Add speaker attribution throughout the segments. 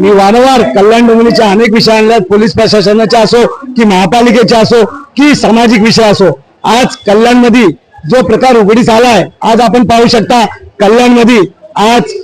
Speaker 1: मी वारंवार कल्याण डोंबिवलीच्या अनेक विषयांना पोलीस प्रशासनाच्या असो की महापालिकेचे असो की सामाजिक विषय असो आज कल्याणमध्ये जो प्रकार उघडीस आलाय आज आपण पाहू शकता कल्याणमध्ये आज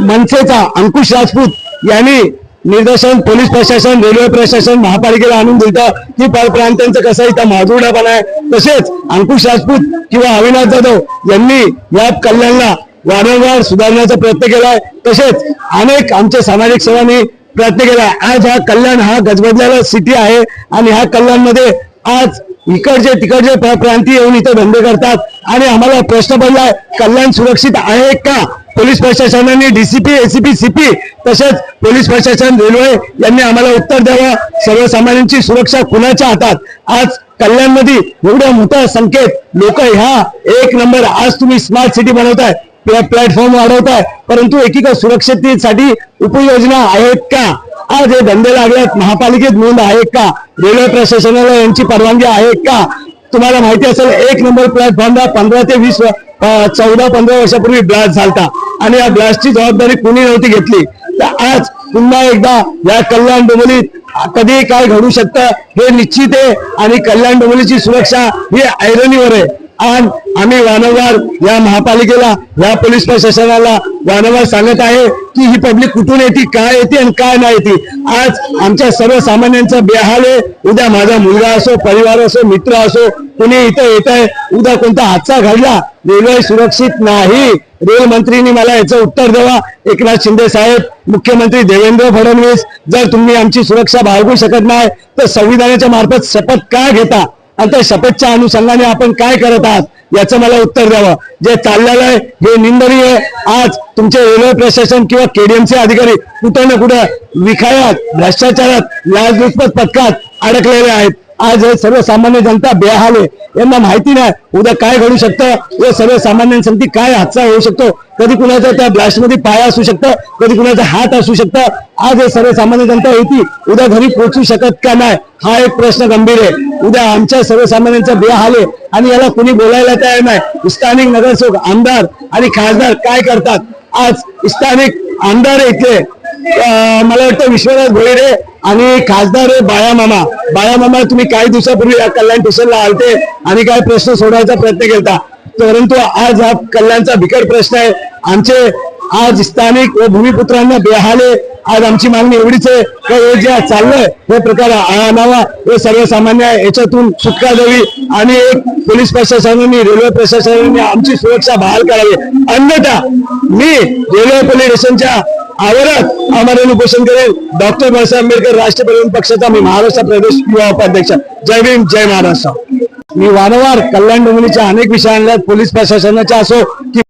Speaker 1: मनसेचा अंकुश राजपूत यांनी निर्देशन पोलीस प्रशासन रेल्वे प्रशासन महापालिकेला आणून दिलं की परप्रांतांचं कसं इथं माजुरडापणा आहे. तसेच अंकुश राजपूत किंवा अविनाश जाधव यांनी या कल्याणला वारंवार सुधारण्याचा प्रयत्न केलाय. तसेच अनेक आमच्या सामाजिक सेवांनी प्रयत्न केलाय. आज हा कल्याण हा गजबजलेला सिटी आहे आणि ह्या कल्याणमध्ये आज इकडचे तिकडचे प्र- प्रांतीय येऊन इथे धंदे करतात. आणि आम्हाला प्रश्न पडलाय कल्याण सुरक्षित आहे का? पोलीस प्रशासनाने डीसीपी एसीपी सीपी तसेच पोलीस प्रशासन रेल्वे यांनी आम्हाला उत्तर द्यावं. सर्वसामान्यांची सुरक्षा कुणाच्या हातात? आज कल्याणमध्ये एवढा मोठा संख्येत लोक ह्या एक नंबर आज तुम्ही स्मार्ट सिटी बनवताय. प्लॅटफॉर्म वाढवताय. परंतु एकीकडे सुरक्षिततेसाठी उपयोजना आहेत का? आज हे धंदे लागल्यात महापालिकेत नोंद आहे का? रेल्वे प्रशासनाला यांची परवानगी आहे का? तुम्हाला माहिती असेल एक नंबर प्लॅटफॉर्मला पंधरा ते वीस चौदा पंधरा वर्षापूर्वी ब्लास्ट झाला आणि या ब्लास्टची जबाबदारी कुणी नव्हती घेतली. तर आज पुन्हा एकदा या कल्याण डोंबोलीत कधी काय घडू शकतं हे निश्चित आहे. आणि कल्याण डोंबोलीची सुरक्षा ही ऐरणीवर आहे. आज आम्ही वारंवार या महापालिकेला या पोलीस प्रशासनाला वारंवार सांगत आहे की ही पब्लिक कुठून येते काय येते आणि काय नाही येते. आज आमच्या सर्वसामान्यांचा बेहाल आहे. उद्या माझा मुलगा असो परिवार असो मित्र असो कुणी इथं येत आहे उद्या कोणता हादसा घडला रेल्वे सुरक्षित नाही. रेल्वे मंत्रीनी मला याचं उत्तर द्यावा. एकनाथ शिंदे साहेब मुख्यमंत्री देवेंद्र फडणवीस जर तुम्ही आमची सुरक्षा बाळगू शकत नाही तर संविधानाच्या मार्फत शपथ का घेता? आणि त्या शपथच्या अनुषंगाने आपण काय करत आहात याचं मला उत्तर द्यावं. जे चाललेलं आहे हे निंदनीय आज तुमचे रेल्वे प्रशासन किंवा केडीएमसी अधिकारी कुठं ना कुठं विखायात भ्रष्टाचारात लाचलुचपत पथकात अडकलेले आहेत. आज हे सर्वसामान्य जनता बेहाल आहे. यांना माहिती नाही उद्या काय घडू शकतं हे सर्वसामान्यांसाठी काय हादसा होऊ शकतो कधी कुणाचा त्या ब्लास्टमध्ये पाय असू शकतं कधी कुणाचा हात असू शकतं. आज हे सर्वसामान्य जनता येते उद्या घरी पोहोचू शकत का नाही हा एक प्रश्न गंभीर आहे. उद्या आमच्या सर्वसामान्यांचा बेहाल आहे आणि याला कुणी बोलायला तयार नाही. स्थानिक नगरसेवक आमदार आणि खासदार काय करतात? आज स्थानिक आमदार इथले मला वाटतं विश्वनाथ भोईरे आणि खासदार बाया मामा. बाया मामा तुम्ही काही दिवसापूर्वी या कल्याण स्टेशनला आलते. आणि काय प्रश्न सोडवायचा प्रयत्न केला परंतु आज हा कल्याणचा बिकट प्रश्न आहे. आमचे आज स्थानिक व भूमिपुत्रांना बेहाले आज आमची मागणी एवढीच आहे का हे जे चाललंय हे प्रकार आणावा हे सर्वसामान्य आहे. याच्यातून सुटका द्यावी आणि एक पोलीस प्रशासनाने रेल्वे प्रशासनाने आमची सुरक्षा बहाल करावी. अन्यथा मी रेल्वे पोलीस स्टेशनच्या आवारात आम्हाला उपोषण करेल. डॉक्टर बाबासाहेब आंबेडकर राष्ट्रीय परिवहन पक्षाचा मी महाराष्ट्र प्रदेश युवा उपाध्यक्ष. जय भीम जय महाराष्ट्र. मी वारंवार कल्याण डोंगरीच्या अनेक विषयांना पोलीस प्रशासनाच्या असो की